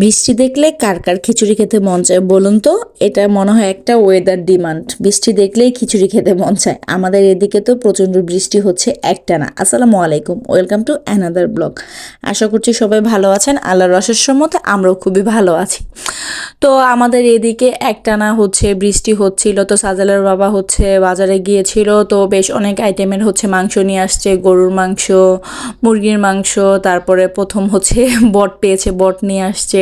বৃষ্টি দেখলে কার কার খিচুড়ি খেতে মন চায় বলুন তো? এটা মনে হয় একটা ওয়েদার ডিমান্ড বৃষ্টি দেখলেই খিচুড়ি খেতে মন চায়। আমাদের এদিকে তো প্রচণ্ড বৃষ্টি হচ্ছে একটানা। আসসালামু আলাইকুম। ওয়েলকাম টু অ্যানাদার ব্লগ আশা করছি সবাই ভালো আছেন। আল্লাহ রসের মধ্যে আমরাও খুবই ভালো আছি। তো আমাদের এদিকে একটানা হচ্ছে বৃষ্টি হচ্ছিল, তো সাজালের বাবা হচ্ছে বাজারে গিয়েছিল, তো বেশ অনেক আইটেমের হচ্ছে মাংস নিয়ে আসছে, গরুর মাংস, মুরগির মাংস, তারপরে প্রথম হচ্ছে বট পেয়েছে, বট নিয়ে আসছে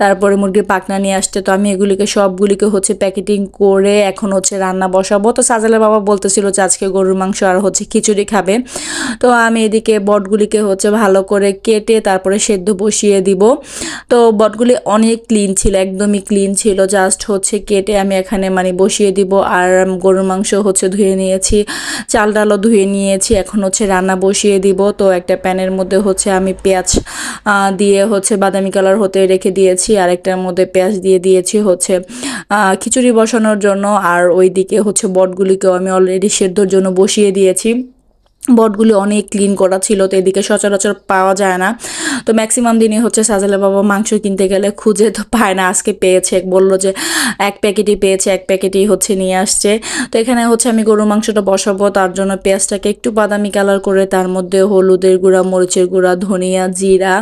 তারপরে মুরগির পাকনা নিয়ে আসতে তো আমি এগুলিকে সবগুলিকে হচ্ছে প্যাকেটিং করে এখন হচ্ছে রান্না বসাবো। তো সাজালের বাবা বলতেছিল যে আজকে গরুর মাংস আর হচ্ছে খিচুড়ি খাবে। তো আমি এদিকে বটগুলিকে হচ্ছে ভালো করে কেটে তারপরে সেদ্ধ বসিয়ে দিব। তো বটগুলি অনেক ক্লিন ছিল, একদমই ক্লিন ছিল। জাস্ট হচ্ছে কেটে আমি এখানে মানে বসিয়ে দিব। আর গরুর মাংস হচ্ছে ধুয়ে নিয়েছি, চাল ডালও ধুয়ে নিয়েছি। এখন হচ্ছে রান্না বসিয়ে দিব। তো একটা প্যানের মধ্যে হচ্ছে আমি পেঁয়াজ দিয়ে হচ্ছে বাদামি কালার হতে রেখে দিয়েছি। আর একটার মধ্যে পেঁয়াজ দিয়ে দিয়েছি হচ্ছে খিচুড়ি বসানোর জন্য, আর ওইদিকে হচ্ছে বটগুলিকেও আমি অলরেডি সেদ্ধর জন্য বসিয়ে দিয়েছি। বটগুলি অনেক ক্লিন করা ছিল, তো এদিকে সচরাচর পাওয়া যায় না। তো ম্যাক্সিমাম দিনই হচ্ছে সাজালে বাবা মাংস কিনতে গেলে খুঁজে তো পায় না, আজকে পেয়েছে, বলল যে এক প্যাকেটই পেয়েছে, এক প্যাকেটই হচ্ছে নিয়ে আসছে। তো এখানে হচ্ছে আমি গরুর মাংসটা বসাবো, তার জন্য পেঁয়াজটাকে একটু বাদামি কালার করে, তার মধ্যে হলুদের গুঁড়া, মরিচের গুঁড়া, ধনিয়া জিরা,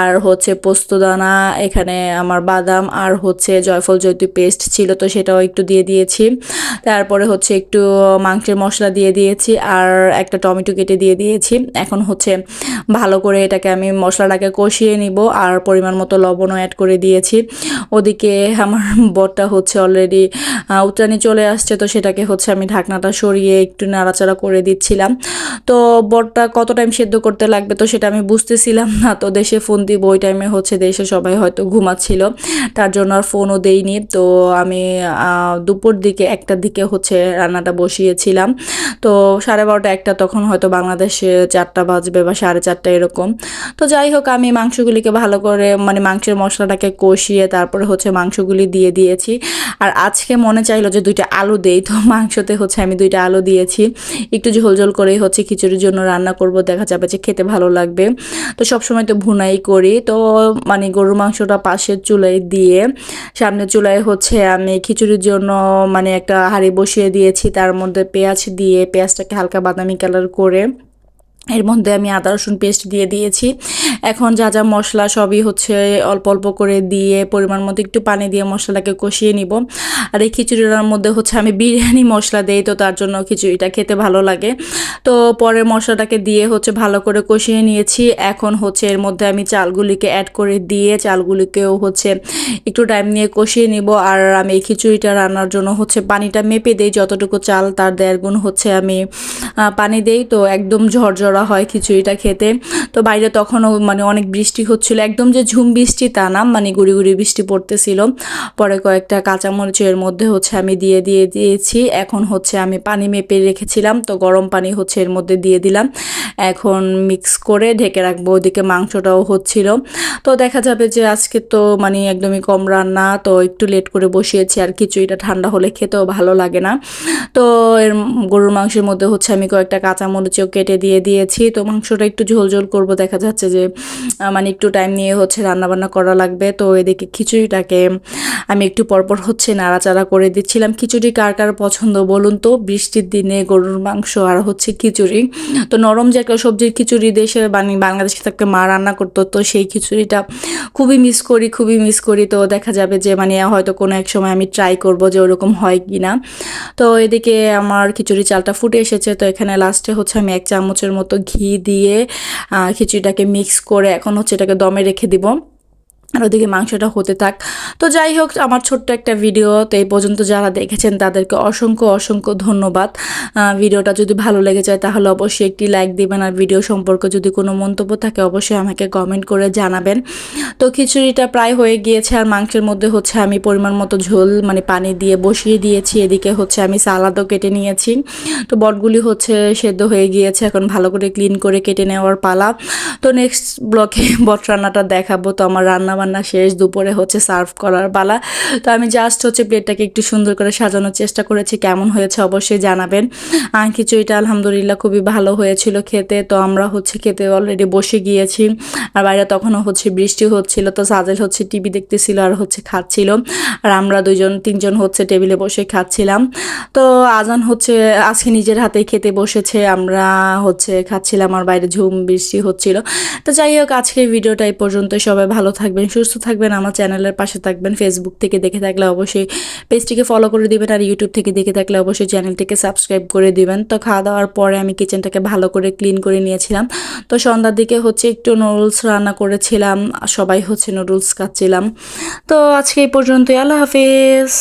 আর হচ্ছে পোস্তদানা, এখানে আমার বাদাম, আর হচ্ছে জয়ফল জয়তু পেস্ট ছিল, তো সেটাও একটু দিয়ে দিয়েছি। তারপরে হচ্ছে একটু মাংসের মশলা দিয়ে দিয়েছি, আর একটা টমেটো কেটে দিয়ে দিয়েছি। এখন হচ্ছে ভালো করে এটাকে আমি মশলাটাকে কষিয়ে নিব আর পরিমাণ মতো লবণও অ্যাড করে দিয়েছি। ওদিকে আমার বটটা হচ্ছে অলরেডি উত্রানি চলে আসছে, তো সেটাকে হচ্ছে আমি ঢাকনাটা সরিয়ে একটু নাড়াচাড়া করে দিচ্ছিলাম। তো বটটা কত টাইম সেদ্ধ করতে লাগবে তো সেটা আমি বুঝতেছিলাম না, তো দেশে ফোন দিব, ওই টাইমে হচ্ছে দেশে সবাই হয়তো ঘুমাচ্ছিল, তার জন্য আর ফোনও দেইনি। তো আমি দুপুর দিকে একটার দিকে হচ্ছে রান্নাটা বসিয়েছিলাম। তো সাড়ে বারোটা একটা তখন হয়তো বাংলাদেশে চারটা বাজবে বা সাড়ে চারটা এরকম। তো যাই হোক, আমি মাংসগুলিকে ভালো করে মানে মাংসের মশলাটাকে কষিয়ে তারপরে হচ্ছে মাংসগুলি দিয়ে দিয়েছি। আর আজকে মনে চাইলো যে দুইটা আলু দেই, তো মাংসতে হচ্ছে আমি দুইটা আলু দিয়েছি। একটু ঝোল ঝোল করেই হচ্ছে খিচুড়ির জন্য রান্না করব, দেখা যাবে যে খেতে ভালো লাগবে। তো সবসময় তো ভুনাই করি, তো মানে গরুর মাংসটা পাশের চুলায় দিয়ে, সামনের চুলায় হচ্ছে আমি খিচুড়ির জন্য মানে একটা হাঁড়ি বসিয়ে দিয়েছি, তার মধ্যে পেঁয়াজ দিয়ে, পেঁয়াজটাকে হালকা বাদামি কালার করে এর মধ্যে আমি আদা, রসুন পেস্ট দিয়ে দিয়েছি। এখন যা যা মশলা সবই হচ্ছে অল্প অল্প করে দিয়ে পরিমাণ মতো একটু পানি দিয়ে মশলাটাকে কষিয়ে নিব। আর এই খিচুড়িটার মধ্যে হচ্ছে আমি বিরিয়ানি মশলা দেই, তো তার জন্য খিচুড়িটা খেতে ভালো লাগে। তো পরে মশলাটাকে দিয়ে হচ্ছে ভালো করে কষিয়ে নিয়েছি। এখন হচ্ছে এর মধ্যে আমি চালগুলিকে অ্যাড করে দিয়ে চালগুলিকেও হচ্ছে একটু টাইম নিয়ে কষিয়ে নিব। আর আমি এই খিচুড়িটা রান্নার জন্য হচ্ছে পানিটা মেপে দেই, যতটুকু চাল তার দেড় গুণ হচ্ছে আমি পানি দেই তো একদম ঝরঝরা হয় খিচুড়িটা খেতে। তো বাইরে তখনও মানে অনেক বৃষ্টি হচ্ছিল। একদম যে ঝুম বৃষ্টি তা না মানে গুড়ি গুড়ি বৃষ্টি পড়তেছিল। পরে কয়েকটা কাঁচামরিচের মধ্যে হচ্ছে আমি দিয়ে দিয়ে দিয়েছি। এখন হচ্ছে আমি পানি মেপে রেখেছিলাম, তো গরম পানি হচ্ছে এর মধ্যে দিয়ে দিলাম। এখন মিক্স করে ঢেকে রাখব, ওদিকে মাংসটাও হচ্ছিল। তো দেখা যাবে যে আজকে তো মানে একদমই কম রান্না, তো একটু লেট করে বসিয়েছি, আর খিচুড়িটা ঠান্ডা হলে খেতেও ভালো লাগে না। তো এর গরুর মাংসের মধ্যে হচ্ছে আমি কয়েকটা কাঁচামরিচও কেটে দিয়ে দিয়েছি। তো মাংসটা একটু ঝোল ঝোল করব দেখা যাচ্ছে যে মানে একটু টাইম নিয়ে হচ্ছে রান্নাবান্না করা লাগবে। তো এদিকে খিচুড়িটাকে আমি একটু পরপর হচ্ছে নাড়াচাড়া করে দিচ্ছিলাম। খিচুড়ি কার কার পছন্দ বলুন তো? বৃষ্টির দিনে গরুর মাংস আর হচ্ছে খিচুড়ি। তো নরম যে একটা সবজির খিচুড়ি দেশে বাংলাদেশে থাকতে মা রান্না করতো। তো সেই খিচুড়িটা খুবই মিস করি, খুবই মিস করি। তো দেখা যাবে যে মানে হয়তো কোনো এক সময় আমি ট্রাই করব যে, ওরকম হয় কি না তো এদিকে আমার খিচুড়ি চালটা ফুটে এসেছে। তো এখানে লাস্টে হচ্ছে আমি এক চামচের মতো ঘি দিয়ে খিচুড়িটাকে মিক্স করে এখন হচ্ছে এটাকে দমে রেখে দিব। আর ওদিকে মাংসটা হতে থাক। তো যাই হোক, আমার ছোট্ট একটা ভিডিও তো এই পর্যন্ত যারা দেখেছেন তাদেরকে অসংখ্য অসংখ্য ধন্যবাদ। ভিডিওটা যদি ভালো লেগে যায় তাহলে অবশ্যই একটি লাইক দিবেন আর ভিডিও সম্পর্কে যদি কোনো মন্তব্য থাকে অবশ্যই আমাকে কমেন্ট করে জানাবেন। তো খিচুড়িটা প্রায় হয়ে গিয়েছে আর মাংসের মধ্যে হচ্ছে আমি পরিমাণ মতো ঝোল মানে পানি দিয়ে বসিয়ে দিয়েছি। এদিকে হচ্ছে আমি সালাদও কেটে নিয়েছি। তো বটগুলি হচ্ছে সেদ্ধ হয়ে গিয়েছে, এখন ভালো করে ক্লিন করে কেটে নেওয়ার পালা। তো নেক্সট ব্লকে বট রান্নাটা দেখাবো। তো আমার রান্না রান্নাবান্না শেষ, দুপুরে হচ্ছে সার্ভ করার পালা। তো আমি জাস্ট হচ্ছে প্লেটটাকে একটু সুন্দর করে সাজানোর চেষ্টা করেছি, কেমন হয়েছে অবশ্যই জানাবেন। খিচুড়িটা আলহামদুলিল্লাহ খুবই ভালো হয়েছিল খেতে, তো আমরা হচ্ছে খেতে অলরেডি বসে গিয়েছি। আর বাইরে তখনও হচ্ছে বৃষ্টি হচ্ছিল, তো সাজেল হচ্ছে টিভি দেখতেছিল আর হচ্ছে খাচ্ছিল। আর আমরা দুজন তিনজন হচ্ছে টেবিলে বসে খাচ্ছিলাম। তো আজান হচ্ছে, আজকে নিজের হাতে খেতে বসেছে, আমরা হচ্ছে খাচ্ছিলাম, আর বাইরে ঝুম, বৃষ্টি হচ্ছিল। তো যাই হোক, আজকের ভিডিওটা এই পর্যন্ত সবাই ভালো থাকবেন সুস্থ থাকবেন, আমার চ্যানেলের পাশে থাকবেন। ফেসবুক থেকে দেখে থাকলে অবশ্যই পেজটিকে ফলো করে দেবেন আর ইউটিউব থেকে দেখে থাকলে অবশ্যই চ্যানেলটিকে সাবস্ক্রাইব করে দেবেন। তো খাওয়া দাওয়ার পরে আমি কিচেনটাকে ভালো করে ক্লিন করে নিয়েছিলাম। তো সন্ধ্যার দিকে হচ্ছে একটু নুডলস রান্না করেছিলাম, সবাই হচ্ছে নুডলস খাচ্ছিলাম। তো আজকে এই পর্যন্তই, আল্লাহ হাফিজ।